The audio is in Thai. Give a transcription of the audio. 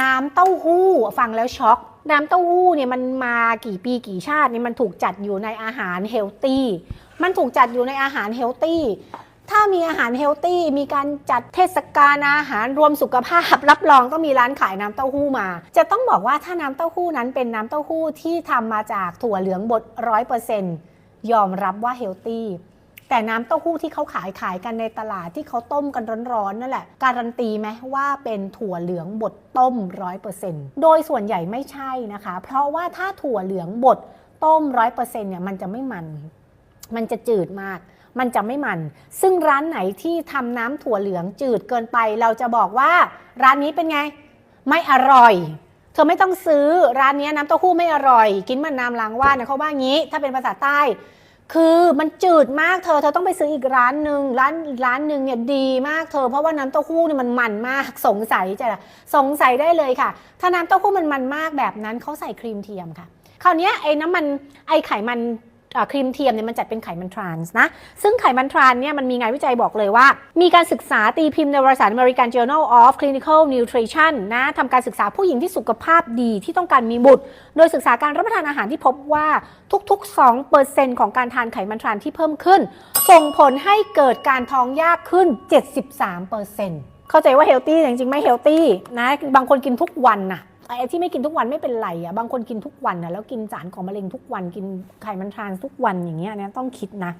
น้ำเต้าหู้ฟังแล้วช็อก น้ำเต้าหู้เนี่ยมันมากี่ปีกี่ชาติเนี่ยมันถูกจัดอยู่ในอาหารเฮลตี้ มันถูกจัดอยู่ในอาหารเฮลตี้ ถ้ามีอาหารเฮลตี้มีการจัดเทศกาลอาหารรวมสุขภาพ รับรองต้องมีร้านขายน้ำเต้าหู้มา จะต้องบอกว่าถ้าน้ำเต้าหู้นั้นเป็นน้ำเต้าหู้ที่ทำมาจากถั่วเหลืองบดร้อยเปอร์เซ็นต์ยอมรับว่าเฮลตี้ แต่น้ำเต้าหู้ที่เขาขายขายกันในตลาดที่เขาต้มกันร้อนๆนั่นแหละ การันตีไหมว่าเป็นถั่วเหลืองบดต้มร้อยเปอร์เซนต์โดยส่วนใหญ่ไม่ใช่นะคะ เพราะว่าถ้าถั่วเหลืองบดต้มร้อยเปอร์เซนต์เนี่ยมันจะไม่มัน มันจะจืดมากมันจะไม่มัน ซึ่งร้านไหนที่ทำน้ำถั่วเหลืองจืดเกินไป เราจะบอกว่าร้านนี้เป็นไง ไม่อร่อย เธอไม่ต้องซื้อร้านนี้น้ำเต้าหู้ไม่อร่อย กินมันน้ำล้างว่านะเขาว่างี้ ถ้าเป็นภาษาใต้ คือมันจืดมากเธอ เธอต้องไปซื้ออีกร้านหนึ่งร้านร้านหนึ่งเนี่ยดีมากเธอ เพราะว่าน้ำเต้าหู้เนี่ยมันมันมากสงสัยจะสงสัยได้เลยค่ะ ถ้าน้ำเต้าหู้มันมันมากแบบนั้นเขาใส่ครีมเทียมค่ะ คราวนี้ไอ้น้ำมันไอ้ไขมัน ครีมเทียมเนี่ยมันจัดเป็นไขมันทรานส์นะ ซึ่งไขมันทรานเนี่ยมันมีงานวิจัยบอกเลยว่า มีการศึกษาตีพิมพ์ในวารสาร American Journal of Clinical Nutrition นะทำการศึกษาผู้หญิงที่สุขภาพดีที่ต้องการมีบุตร โดยศึกษาการรับประทานอาหารที่พบว่าทุกๆ 2%ของการทานไขมันทรานที่เพิ่มขึ้น ส่งผลให้เกิดการท้องยากขึ้น 73%เข้าใจว่าเฮลตี้จริงๆไม่เฮลตี้นะบางคนกินทุกวันน่ะ ไอ้ที่ไม่กินทุกวันไม่เป็นไรอะบางคนกินทุกวันนะแล้วกินสารของมะเร็งทุกวันกินไขมันทรานทุกวันอย่างเงี้ยเนี่ยต้องคิดนะ